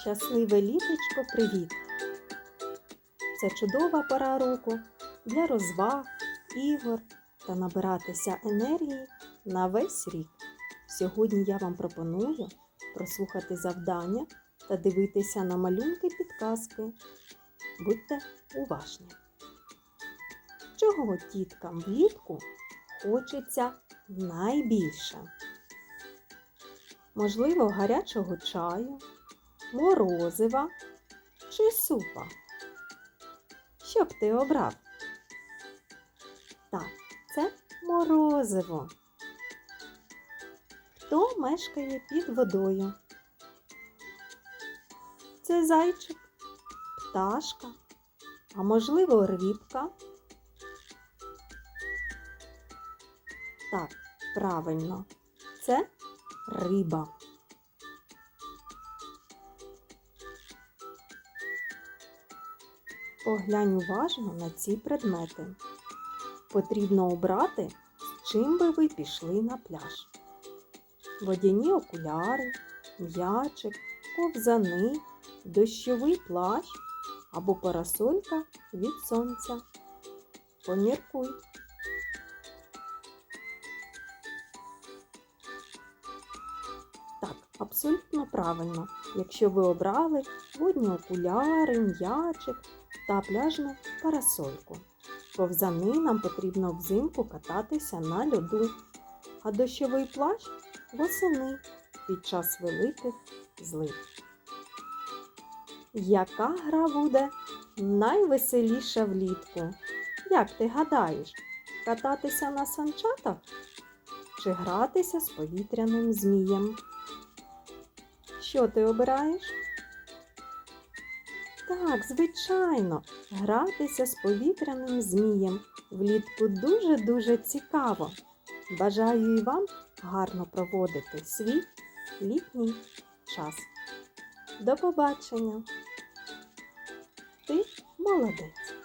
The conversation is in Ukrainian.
щасливе літочко, привіт! Це чудова пора року для розваг, ігор та набиратися енергії на весь рік. Сьогодні я вам пропоную прослухати завдання та дивитися на малюнки підказки. Будьте уважні. Чого діткам влітку хочеться найбільше? Можливо, гарячого чаю, морозива чи супа. Що б ти обрав? Так, це морозиво. Хто мешкає під водою? Це зайчик, пташка, а можливо, рибка. Так, правильно, це риба. Поглянь уважно на ці предмети. Потрібно обрати, чим би ви пішли на пляж. Водяні окуляри, м'ячик, ковзани, дощовий плащ або парасолька від сонця. Поміркуй. Абсолютно правильно, якщо ви обрали водні окуляри, м'ячик та пляжну парасольку. Ковзани нам потрібно взимку кататися на льоду, а дощовий плащ восени під час великих злив. Яка гра буде найвеселіша влітку? Як ти гадаєш, кататися на санчатах чи гратися з повітряним змієм? Що ти обираєш? Так, звичайно, гратися з повітряним змієм влітку дуже-дуже цікаво. Бажаю і вам гарно проводити свій літній час. До побачення! Ти молодець!